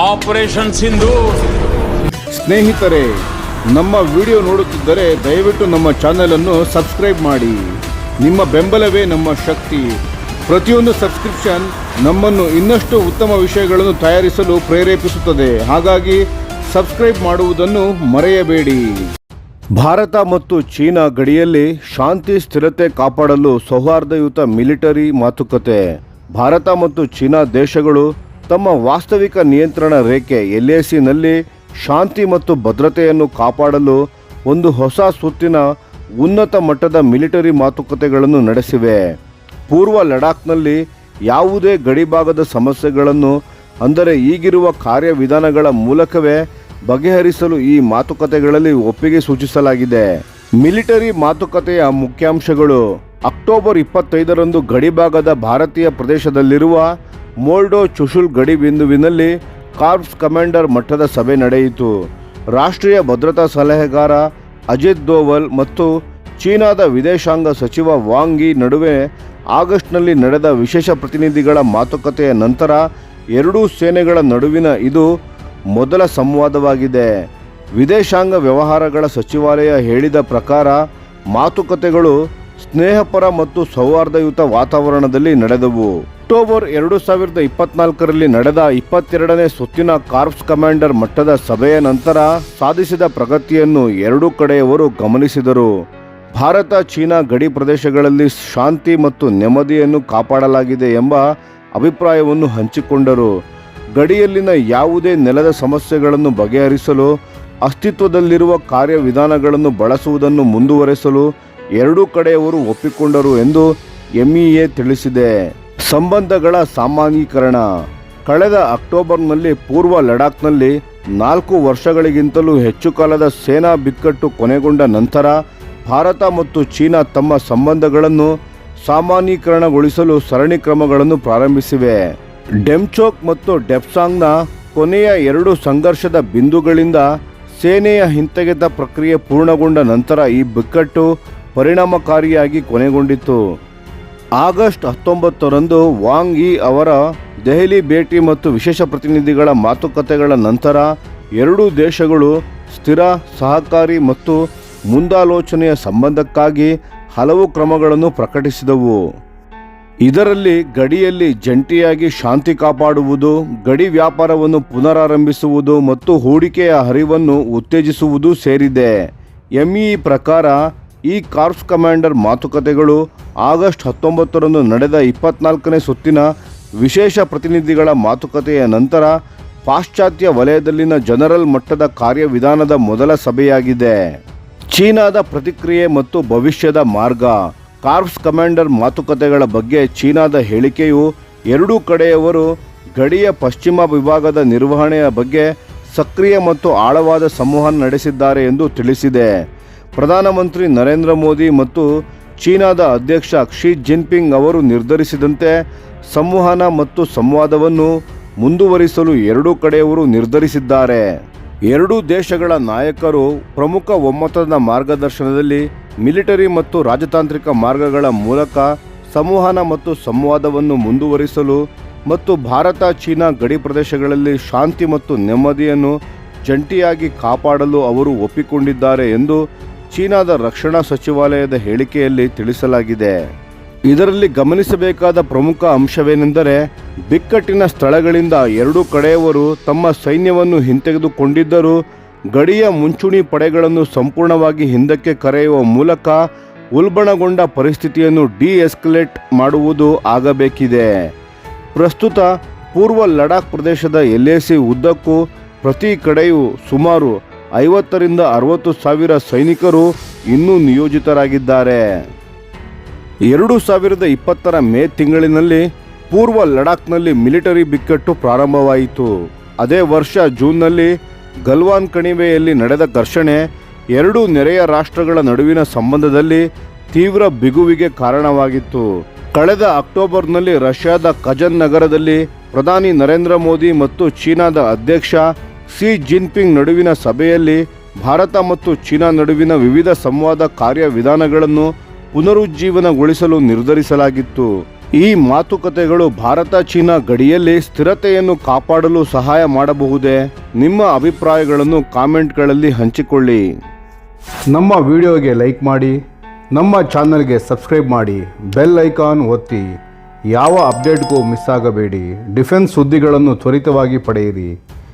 Operation Sindhu. ಸ್ನೇಹಿತರೆ, ನಮ್ಮ video ನೋಡುತ್ತಿದ್ದರೆ ದಯವಿಟ್ಟು ನಮ್ಮ ಚಾನೆಲ್ ಅನ್ನು ಸಬ್ಸ್ಕ್ರೈಬ್ ಮಾಡಿ. ನಿಮ್ಮ ಬೆಂಬಲವೇ ನಮ್ಮ ಶಕ್ತಿ. ಪ್ರತಿಯೊಂದು ಸಬ್ಸ್ಕ್ರಿಪ್ಷನ್ ನಮ್ಮನ್ನು ಇನ್ನಷ್ಟು ಉತ್ತಮ ವಿಷಯಗಳನ್ನು ತಯಾರಿಸಲು ಪ್ರೇರೇಪಿಸುತ್ತದೆ. ಹಾಗಾಗಿ ಸಬ್ಸ್ಕ್ರೈಬ್ ಮಾಡುವುದನ್ನು ಮರೆಯಬೇಡಿ. ಭಾರತ ಮತ್ತು ಚೀನಾ ಗಡಿಯಲ್ಲಿ ಶಾಂತಿ, ಸ್ಥಿರತೆ ಕಾಪಾಡಲು ಸೌಹಾರ್ದಯುತ ಮಿಲಿಟರಿ ಮಾತುಕತೆ. ಭಾರತ ಮತ್ತು ಚೀನಾ ದೇಶಗಳು ತಮ್ಮ ವಾಸ್ತವಿಕ ನಿಯಂತ್ರಣ ರೇಖೆ ಎಲ್ಎಸಿನಲ್ಲಿ ಶಾಂತಿ ಮತ್ತು ಭದ್ರತೆಯನ್ನು ಕಾಪಾಡಲು ಒಂದು ಹೊಸ ಸುತ್ತಿನ ಉನ್ನತ ಮಟ್ಟದ ಮಿಲಿಟರಿ ಮಾತುಕತೆಗಳನ್ನು ನಡೆಸಿವೆ. ಪೂರ್ವ ಲಡಾಖ್ನಲ್ಲಿ ಯಾವುದೇ ಗಡಿಭಾಗದ ಸಮಸ್ಯೆಗಳನ್ನು, ಅಂದರೆ ಈಗಿರುವ ಕಾರ್ಯವಿಧಾನಗಳ ಮೂಲಕವೇ ಬಗೆಹರಿಸಲು ಈ ಮಾತುಕತೆಗಳಲ್ಲಿ ಒಪ್ಪಿಗೆ ಸೂಚಿಸಲಾಗಿದೆ. ಮಿಲಿಟರಿ ಮಾತುಕತೆಯ ಮುಖ್ಯಾಂಶಗಳು, ಅಕ್ಟೋಬರ್ ಇಪ್ಪತ್ತೈದರಂದು ಗಡಿಭಾಗದ ಭಾರತೀಯ ಪ್ರದೇಶದಲ್ಲಿರುವ ಮೋಲ್ಡೋ ಚುಶುಲ್ ಗಡಿ ಬಿಂದುವಿನಲ್ಲಿ ಕಾರ್ಪ್ಸ್ ಕಮಾಂಡರ್ ಮಟ್ಟದ ಸಭೆ ನಡೆಯಿತು. ರಾಷ್ಟ್ರೀಯ ಭದ್ರತಾ ಸಲಹೆಗಾರ ಅಜಿತ್ ದೋವಲ್ ಮತ್ತು ಚೀನಾದ ವಿದೇಶಾಂಗ ಸಚಿವ ವಾಂಗ್ ನಡುವೆ ಆಗಸ್ಟ್ನಲ್ಲಿ ನಡೆದ ವಿಶೇಷ ಪ್ರತಿನಿಧಿಗಳ ಮಾತುಕತೆಯ ನಂತರ ಎರಡೂ ಸೇನೆಗಳ ನಡುವಿನ ಇದು ಮೊದಲ ಸಂವಾದವಾಗಿದೆ. ವಿದೇಶಾಂಗ ವ್ಯವಹಾರಗಳ ಸಚಿವಾಲಯ ಹೇಳಿದ ಪ್ರಕಾರ ಮಾತುಕತೆಗಳು ಸ್ನೇಹಪರ ಮತ್ತು ಸೌಹಾರ್ದಯುತ ವಾತಾವರಣದಲ್ಲಿ ನಡೆದವು. ಅಕ್ಟೋಬರ್ ಎರಡು ಸಾವಿರದ ಇಪ್ಪತ್ನಾಲ್ಕರಲ್ಲಿ ನಡೆದ ಇಪ್ಪತ್ತೆರಡನೇ ಸುತ್ತಿನ ಕಾರ್ಪ್ಸ್ ಕಮಾಂಡರ್ ಮಟ್ಟದ ಸಭೆಯ ನಂತರ ಸಾಧಿಸಿದ ಪ್ರಗತಿಯನ್ನು ಎರಡೂ ಕಡೆಯವರು ಗಮನಿಸಿದರು. ಭಾರತ, ಚೀನಾ ಗಡಿ ಪ್ರದೇಶಗಳಲ್ಲಿ ಶಾಂತಿ ಮತ್ತು ನೆಮ್ಮದಿಯನ್ನು ಕಾಪಾಡಲಾಗಿದೆ ಎಂಬ ಅಭಿಪ್ರಾಯವನ್ನು ಹಂಚಿಕೊಂಡರು. ಗಡಿಯಲ್ಲಿನ ಯಾವುದೇ ನೆಲದ ಸಮಸ್ಯೆಗಳನ್ನು ಬಗೆಹರಿಸಲು, ಅಸ್ತಿತ್ವದಲ್ಲಿರುವ ಕಾರ್ಯವಿಧಾನಗಳನ್ನು ಬಳಸುವುದನ್ನು ಮುಂದುವರೆಸಲು ಎರಡೂ ಕಡೆಯವರು ಒಪ್ಪಿಕೊಂಡರು ಎಂದು ಎಂಇಎ ತಿಳಿಸಿದೆ. ಸಂಬಂಧಗಳ ಸಾಮಾನ್ಯೀಕರಣ. ಕಳೆದ ಅಕ್ಟೋಬರ್ನಲ್ಲಿ ಪೂರ್ವ ಲಡಾಖ್ನಲ್ಲಿ ನಾಲ್ಕು ವರ್ಷಗಳಿಗಿಂತಲೂ ಹೆಚ್ಚು ಕಾಲದ ಸೇನಾ ಬಿಕ್ಕಟ್ಟು ಕೊನೆಗೊಂಡ ನಂತರ ಭಾರತ ಮತ್ತು ಚೀನಾ ತಮ್ಮ ಸಂಬಂಧಗಳನ್ನು ಸಾಮಾನ್ಯೀಕರಣಗೊಳಿಸಲು ಸರಣಿ ಕ್ರಮಗಳನ್ನು ಪ್ರಾರಂಭಿಸಿವೆ. ಡೆಮ್ಚೋಕ್ ಮತ್ತು ಡೆಪ್ಸಾಂಗ್ನ ಕೊನೆಯ ಎರಡು ಸಂಘರ್ಷದ ಬಿಂದುಗಳಿಂದ ಸೇನೆಯ ಹಿಂತೆಗೆತ ಪ್ರಕ್ರಿಯೆ ಪೂರ್ಣಗೊಂಡ ನಂತರ ಈ ಬಿಕ್ಕಟ್ಟು ಪರಿಣಾಮಕಾರಿಯಾಗಿ ಕೊನೆಗೊಂಡಿತು ಆಗಸ್ಟ್ ಹತ್ತೊಂಬತ್ತರಂದು ವಾಂಗ್ ಯಿ ಅವರ ದೆಹಲಿ ಭೇಟಿ ಮತ್ತು ವಿಶೇಷ ಪ್ರತಿನಿಧಿಗಳ ಮಾತುಕತೆಗಳ ನಂತರ ಎರಡೂ ದೇಶಗಳು ಸ್ಥಿರ, ಸಹಕಾರಿ ಮತ್ತು ಮುಂದಾಲೋಚನೆಯ ಸಂಬಂಧಕ್ಕಾಗಿ ಹಲವು ಕ್ರಮಗಳನ್ನು ಪ್ರಕಟಿಸಿದವು. ಇದರಲ್ಲಿ ಗಡಿಯಲ್ಲಿ ಜಂಟಿಯಾಗಿ ಶಾಂತಿ ಕಾಪಾಡುವುದು, ಗಡಿ ವ್ಯಾಪಾರವನ್ನು ಪುನರಾರಂಭಿಸುವುದು ಮತ್ತು ಹೂಡಿಕೆಯ ಹರಿವನ್ನು ಉತ್ತೇಜಿಸುವುದು ಸೇರಿದೆ. ಎಂಇ ಪ್ರಕಾರ ಈ ಕಾರ್ಪ್ಸ್ ಕಮಾಂಡರ್ ಮಾತುಕತೆಗಳು ಆಗಸ್ಟ್ ಹತ್ತೊಂಬತ್ತರಂದು ನಡೆದ ಇಪ್ಪತ್ನಾಲ್ಕನೇ ಸುತ್ತಿನ ವಿಶೇಷ ಪ್ರತಿನಿಧಿಗಳ ಮಾತುಕತೆಯ ನಂತರ ಪಾಶ್ಚಾತ್ಯ ವಲಯದಲ್ಲಿನ ಜನರಲ್ ಮಟ್ಟದ ಕಾರ್ಯವಿಧಾನದ ಮೊದಲ ಸಭೆಯಾಗಿದೆ. ಚೀನಾದ ಪ್ರತಿಕ್ರಿಯೆ ಮತ್ತು ಭವಿಷ್ಯದ ಮಾರ್ಗ. ಕಾರ್ಪ್ಸ್ ಕಮಾಂಡರ್ ಮಾತುಕತೆಗಳ ಬಗ್ಗೆ ಚೀನಾದ ಹೇಳಿಕೆಯು ಎರಡೂ ಕಡೆಯವರು ಗಡಿಯ ಪಶ್ಚಿಮ ವಿಭಾಗದ ನಿರ್ವಹಣೆಯ ಬಗ್ಗೆ ಸಕ್ರಿಯ ಮತ್ತು ಆಳವಾದ ಸಂವಹನ ನಡೆಸಿದ್ದಾರೆ ಎಂದು ತಿಳಿಸಿದೆ. ಪ್ರಧಾನಮಂತ್ರಿ ನರೇಂದ್ರ ಮೋದಿ ಮತ್ತು ಚೀನಾದ ಅಧ್ಯಕ್ಷ ಕ್ಷಿ ಜಿನ್ಪಿಂಗ್ ಅವರು ನಿರ್ಧರಿಸಿದಂತೆ ಸಂವಹನ ಮತ್ತು ಸಂವಾದವನ್ನು ಮುಂದುವರಿಸಲು ಎರಡೂ ಕಡೆಯವರು ನಿರ್ಧರಿಸಿದ್ದಾರೆ. ಎರಡೂ ದೇಶಗಳ ನಾಯಕರು ಪ್ರಮುಖ ಒಮ್ಮತದ ಮಾರ್ಗದರ್ಶನದಲ್ಲಿ ಮಿಲಿಟರಿ ಮತ್ತು ರಾಜತಾಂತ್ರಿಕ ಮಾರ್ಗಗಳ ಮೂಲಕ ಸಂವಹನ ಮತ್ತು ಸಂವಾದವನ್ನು ಮುಂದುವರಿಸಲು ಮತ್ತು ಭಾರತ ಚೀನಾ ಗಡಿ ಪ್ರದೇಶಗಳಲ್ಲಿ ಶಾಂತಿ ಮತ್ತು ನೆಮ್ಮದಿಯನ್ನು ಜಂಟಿಯಾಗಿ ಕಾಪಾಡಲು ಅವರು ಒಪ್ಪಿಕೊಂಡಿದ್ದಾರೆ ಎಂದು ಚೀನಾದ ರಕ್ಷಣಾ ಸಚಿವಾಲಯದ ಹೇಳಿಕೆಯಲ್ಲಿ ತಿಳಿಸಲಾಗಿದೆ. ಇದರಲ್ಲಿ ಗಮನಿಸಬೇಕಾದ ಪ್ರಮುಖ ಅಂಶವೇನೆಂದರೆ ಬಿಕ್ಕಟ್ಟಿನ ಸ್ಥಳಗಳಿಂದ ಎರಡೂ ಕಡೆಯವರು ತಮ್ಮ ಸೈನ್ಯವನ್ನು ಹಿಂತೆಗೆದುಕೊಂಡಿದ್ದರೂ ಗಡಿಯ ಮುಂಚೂಣಿ ಪಡೆಗಳನ್ನು ಸಂಪೂರ್ಣವಾಗಿ ಹಿಂದಕ್ಕೆ ಕರೆಯುವ ಮೂಲಕ ಉಲ್ಬಣಗೊಂಡ ಪರಿಸ್ಥಿತಿಯನ್ನು ಡಿಎಸ್ಕಲೇಟ್ ಮಾಡುವುದು ಆಗಬೇಕಿದೆ. ಪ್ರಸ್ತುತ ಪೂರ್ವ ಲಡಾಖ್ ಪ್ರದೇಶದ ಎಲ್ಎಸಿ ಉದ್ದಕ್ಕೂ ಪ್ರತಿ ಕಡೆಯೂ ಸುಮಾರು ಐವತ್ತರಿಂದ ಅರವತ್ತು ಸಾವಿರ ಸೈನಿಕರು ಇನ್ನೂ ನಿಯೋಜಿತರಾಗಿದ್ದಾರೆ. ಎರಡು ಸಾವಿರದ ಇಪ್ಪತ್ತರ ಮೇ ತಿಂಗಳಿನಲ್ಲಿ ಪೂರ್ವ ಲಡಾಖ್ನಲ್ಲಿ ಮಿಲಿಟರಿ ಬಿಕ್ಕಟ್ಟು ಪ್ರಾರಂಭವಾಯಿತು. ಅದೇ ವರ್ಷ ಜೂನ್ನಲ್ಲಿ ಗಲ್ವಾನ್ ಕಣಿವೆಯಲ್ಲಿ ನಡೆದ ಘರ್ಷಣೆ ಎರಡೂ ನೆರೆಯ ರಾಷ್ಟ್ರಗಳ ನಡುವಿನ ಸಂಬಂಧದಲ್ಲಿ ತೀವ್ರ ಬಿಗುವಿಗೆ ಕಾರಣವಾಗಿತ್ತು. ಕಳೆದ ಅಕ್ಟೋಬರ್ನಲ್ಲಿ ರಷ್ಯಾದ ಕಜನ್ ನಗರದಲ್ಲಿ ಪ್ರಧಾನಿ ನರೇಂದ್ರ ಮೋದಿ ಮತ್ತು ಚೀನಾದ ಅಧ್ಯಕ್ಷ ಸಿ ಜಿನ್ಪಿಂಗ್ ನಡುವಿನ ಸಭೆಯಲ್ಲಿ ಭಾರತ ಮತ್ತು ಚೀನಾ ನಡುವಿನ ವಿವಿಧ ಸಂವಾದ ಕಾರ್ಯವಿಧಾನಗಳನ್ನು ಪುನರುಜ್ಜೀವನಗೊಳಿಸಲು ನಿರ್ಧರಿಸಲಾಗಿತ್ತು. ಈ ಮಾತುಕತೆಗಳು ಭಾರತ ಚೀನಾ ಗಡಿಯಲ್ಲಿ ಸ್ಥಿರತೆಯನ್ನು ಕಾಪಾಡಲು ಸಹಾಯ ಮಾಡಬಹುದೇ? ನಿಮ್ಮ ಅಭಿಪ್ರಾಯಗಳನ್ನು ಕಾಮೆಂಟ್ಗಳಲ್ಲಿ ಹಂಚಿಕೊಳ್ಳಿ. ನಮ್ಮ ವಿಡಿಯೋಗೆ ಲೈಕ್ ಮಾಡಿ, ನಮ್ಮ ಚಾನಲ್ಗೆ ಸಬ್ಸ್ಕ್ರೈಬ್ ಮಾಡಿ, ಬೆಲ್ ಐಕಾನ್ ಒತ್ತಿ. ಯಾವ ಅಪ್ಡೇಟ್ಗೂ ಮಿಸ್ ಆಗಬೇಡಿ. ಡಿಫೆನ್ಸ್ ಸುದ್ದಿಗಳನ್ನು ತ್ವರಿತವಾಗಿ ಪಡೆಯಿರಿ.